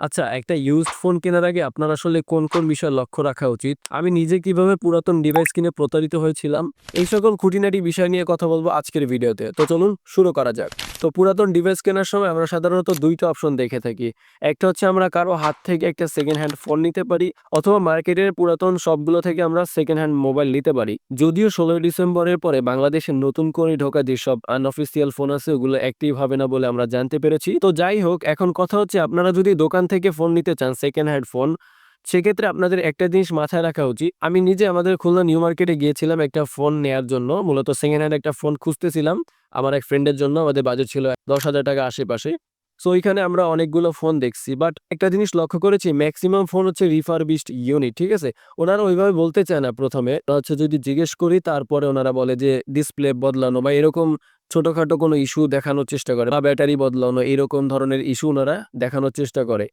আচ্ছা একটা use phone কেনার আগে আপনার আসলে কোন কোন বিষয় লক্ষ্য রাখা উচিত? আমি নিজে কীভাবে পুরাতন ডিভাইস কিনে প্রতারিত হয়েছিলাম? এই সকল খুঁটিনাটি বিষয় নিয়ে কথা বলব আজকের ভিডিওতে। তো চলুন শুরু করা যাক। তো পুরাতন ডিভাইস কেনার সময় আমরা সাধারণত দুইটা অপশন দেখে থাকি। একটা হচ্ছে আমরা কারও হাত থেকে একটা সেকেন্ড হ্যান্ড ফোন নিতে পারি, অথবা মার্কেটের পুরাতন সবগুলো থেকে আমরা সেকেন্ড হ্যান্ড মোবাইল নিতে পারি। যদিও ষোলোই ডিসেম্বরের পরে বাংলাদেশে নতুন করে ঢোকা যেসব আনঅফিসিয়াল ফোন আছে, ওগুলো অ্যাক্টিভ হবে না বলে আমরা জানতে পেরেছি। তো যাই হোক, এখন কথা হচ্ছে আপনারা যদি দোকান থেকে ফোন নিতে চান সেকেন্ড হ্যান্ড ফোন সেক্ষেত্রে আপনাদের একটা জিনিস মাথায় রাখা উচিত। আমি নিজে আমাদের খুলনা নিউ মার্কেটে গিয়েছিলাম একটা ফোন নেয়ার জন্য। মূলত সেকেন্ড হ্যান্ড একটা ফোন খুঁজতেছিলাম। আমার এক ফ্রেন্ডের জন্য। আমাদের বাজেট ছিল দশ হাজার টাকা আশেপাশে। সো ওইখানে আমরা অনেকগুলো ফোন দেখছি। বাট একটা জিনিস লক্ষ্য করেছি ম্যাক্সিমাম ফোন হচ্ছে রিফারবিস্ট ইউনিট ঠিক আছে? ওনারা ওইভাবে বলতে চায় না প্রথমে। হচ্ছে যদি জিজ্ঞেস করি, তারপরে ওনারা বলে যে ডিসপ্লে বদলানো বা এরকম ছোটখাটো কোনো ইস্যু দেখানোর চেষ্টা করে বা ব্যাটারি বদলানো, এরকম ধরনের ইস্যু ওনারা দেখানোর চেষ্টা করে।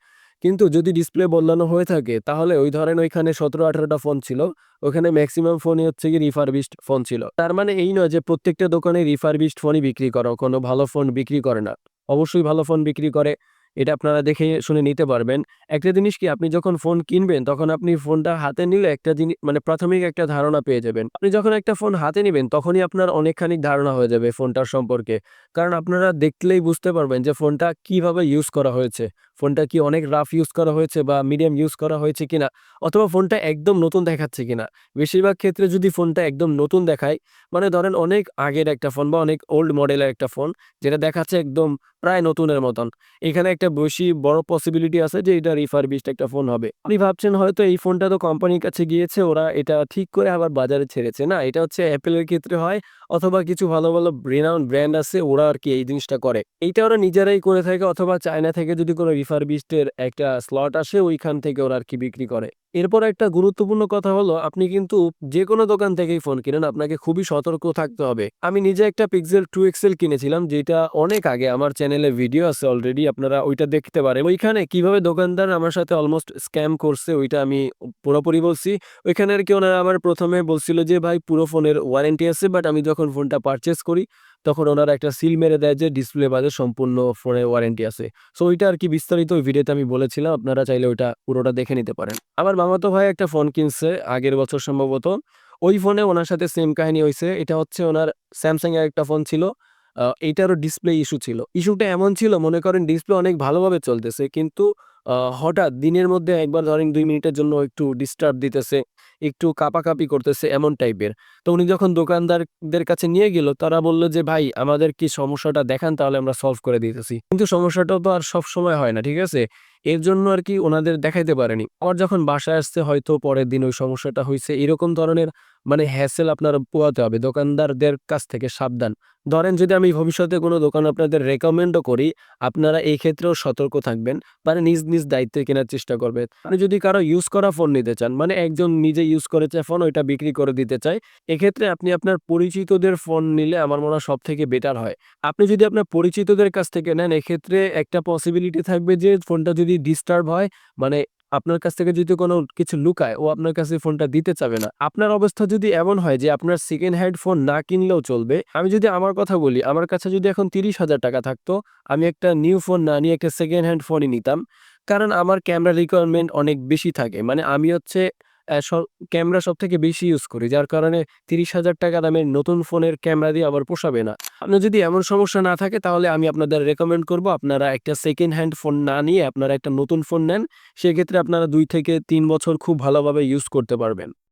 কিন্তু যদি ডিসপ্লে বদলানো হয়ে থাকে, তাহলে ওই ধরেন ওইখানে সতেরো আঠারোটা ফোন ছিল, ওখানে ম্যাক্সিমাম ফোনই হচ্ছে কি রিফারবিস্ট ফোন ছিল। তার মানে এই নয় যে প্রত্যেকটা দোকানে রিফারবিস্ট ফোনই বিক্রি করো, কোনো ভালো ফোন বিক্রি করে না। অবশ্যই ভালো ফোন বিক্রি করে। এটা আপনারা দেখে শুনে নিতে পারবেন। একটা জিনিস কি, আপনি যখন ফোন কিনবেন, তখন আপনি ফোনটা হাতে নিলে একটা জিনিস মানে প্রাথমিক একটা ধারণা পেয়ে যাবেন। আপনি যখন একটা ফোন হাতে নেবেন, তখনই আপনার অনেকখানি ধারণা হয়ে যাবে ফোনটার সম্পর্কে। কারণ আপনারা দেখলেই বুঝতে পারবেন যে ফোনটা কীভাবে ইউজ করা হয়েছে। ফোনটা কি অনেক রাফ ইউজ করা হয়েছে বা মিডিয়াম ইউজ করা হয়েছে কিনা, অথবা ফোনটা একদম নতুন দেখাচ্ছে কিনা। বেশিরভাগ ক্ষেত্রে যদি ফোনটা একদম নতুন দেখায় মানে ধরেন অনেক আগের একটা ফোন বা অনেক ওল্ড মডেলের একটা ফোন যেটা দেখাচ্ছে একদম প্রায় নতুনের মতন। এখানে একটা বেশি বড় পসিবিলিটি আছে যে এটা রিফারবিশড একটা ফোন হবে। আপনি ভাবছেন হয়তো এই ফোনটা তো কোম্পানির কাছে গিয়েছে, ওরা এটা ঠিক করে আবার বাজারে ছেড়েছে। না, এটা হচ্ছে অ্যাপেলের ক্ষেত্রে হয়, অথবা কিছু ভালো ভালো ব্রেনাউন ব্র্যান্ড আছে, ওরা আর কি এই জিনিসটা করে। এইটা ওরা নিজেরাই করে থাকে, অথবা চায়না থেকে যদি কোনো রিফারবিস্টের একটা স্লট আসে, ওইখান থেকে ওরা আর কি বিক্রি করে। এরপর একটা গুরুত্বপূর্ণ কথা হলো, আপনি কিন্তু যে কোনো দোকান থেকেই ফোন কিনেন, আপনাকে খুবই সতর্ক থাকতে হবে। আমি নিজে একটা পিক্সেল টু এক্সেল কিনেছিলাম, যেটা অনেক আগে আমার চ্যানেলে ভিডিও আছে অলরেডি আপনারা ওইটা দেখতে পারেন। ওইখানে কীভাবে দোকানদার আমার সাথে অলমোস্ট স্ক্যাম করছে, ওইটা আমি পুরোপুরি বলছি। ওইখানে আর কি ওনারা আমার প্রথমে বলছিল যে, ভাই, পুরো ফোনের ওয়ারেন্টি আছে বাট আমি যখন ফোনটা পারচেস করি তখন ওনারা একটা সিল মেরে দেয় যে ডিসপ্লে বাজে সম্পূর্ণ ফোনের ওয়ারেন্টি আছে। সো ওইটা আর কি বিস্তারিত ওই ভিডিওতে আমি বলেছিলাম, আপনারা চাইলে ওইটা পুরোটা দেখে নিতে পারেন। আমার মামাতো ভাই একটা ফোন কিনছে আগের বছর সম্ভবত। ওই ফোনে ওনার সাথে সেম কাহিনী হয়েছে এটা হচ্ছে ওনার স্যামসাং এর একটা ফোন ছিল। এইটারও ডিসপ্লে ইস্যু ছিল। ইস্যুটা এমন ছিল, মনে করেন ডিসপ্লে অনেক ভালোভাবে চলতেছে, কিন্তু হঠাৎ দিনের মধ্যে একবার ধরেন দুই মিনিটের জন্য একটু ডিস্টার্ব দিতেছে। একটু কাপাকাপি করতেছে এমন টাইপের তো উনি যখন দোকানদারদের কাছে নিয়ে গেল, তারা বলল যে, ভাই, আমাদের কি সমস্যাটা দেখান, তাহলে আমরা সলভ করে দিতেছি। কিন্তু সমস্যাটা তো আর সব সময় হয় না, ঠিক আছে? এর জন্য আর কি ওনাদের দেখাইতে পারেনি। আবার যখন বাসায় আসতে হয়তো পরের দিন ওই সমস্যাটা হয়েছে এরকম ধরনের মানে হ্যাসেল আপনার পোয়াতে হবে, দোকানদারদের কাছ থেকে সাবধান। ধরেন যদি আমি ভবিষ্যতে কোনো দোকান আপনাদের রেকমেন্ডও করি, আপনারা এই ক্ষেত্রেও সতর্ক থাকবেন মানে নিজ নিজ দায়িত্বে কেনার চেষ্টা করবেন। মানে যদি কারও ইউজ করা ফোন নিতে চান মানে একজন নিজে ইউজ করেছে ফোন ওইটা বিক্রি করে দিতে চায়, এক্ষেত্রে আপনি আপনার পরিচিতদের ফোন নিলে আমার মনে হয় সব থেকে বেটার হয়। আপনি যদি আপনার পরিচিতদের কাছ থেকে নেন, এক্ষেত্রে একটা পসিবিলিটি থাকবে যে ফোনটা যদি ডিস্টার্ব হয় মানে আপনার কাছ থেকে যদি কোনো কিছু লুকায়, ও আপনার কাছে ফোনটা দিতে চাবে না। আপনার অবস্থা যদি এমন হয় যে আপনার সেকেন্ড হ্যান্ড ফোন না কিনলেও চলবে, আমি যদি আমার কথা বলি, আমার কাছে যদি এখন তিরিশ হাজার টাকা থাকতো, আমি একটা নিউ ফোন না নিয়ে একটা সেকেন্ড হ্যান্ড ফোনই নিতাম। কারণ আমার ক্যামেরা রিকোয়ারমেন্ট অনেক বেশি থাকে। মানে আমি হচ্ছে ক্যামেরা সব থেকে বেশি ইউজ করি। যার কারণে তিরিশ হাজার টাকা দামের নতুন ফোনের ক্যামেরা দিয়ে আবার পোষাবে না। আপনার যদি এমন সমস্যা না থাকে, তাহলে আমি আপনাদের রেকমেন্ড করব আপনারা একটা সেকেন্ড হ্যান্ড ফোন না নিয়ে আপনারা একটা নতুন ফোন নেন। সেক্ষেত্রে আপনারা দুই থেকে তিন বছর খুব ভালোভাবে ইউজ করতে পারবেন।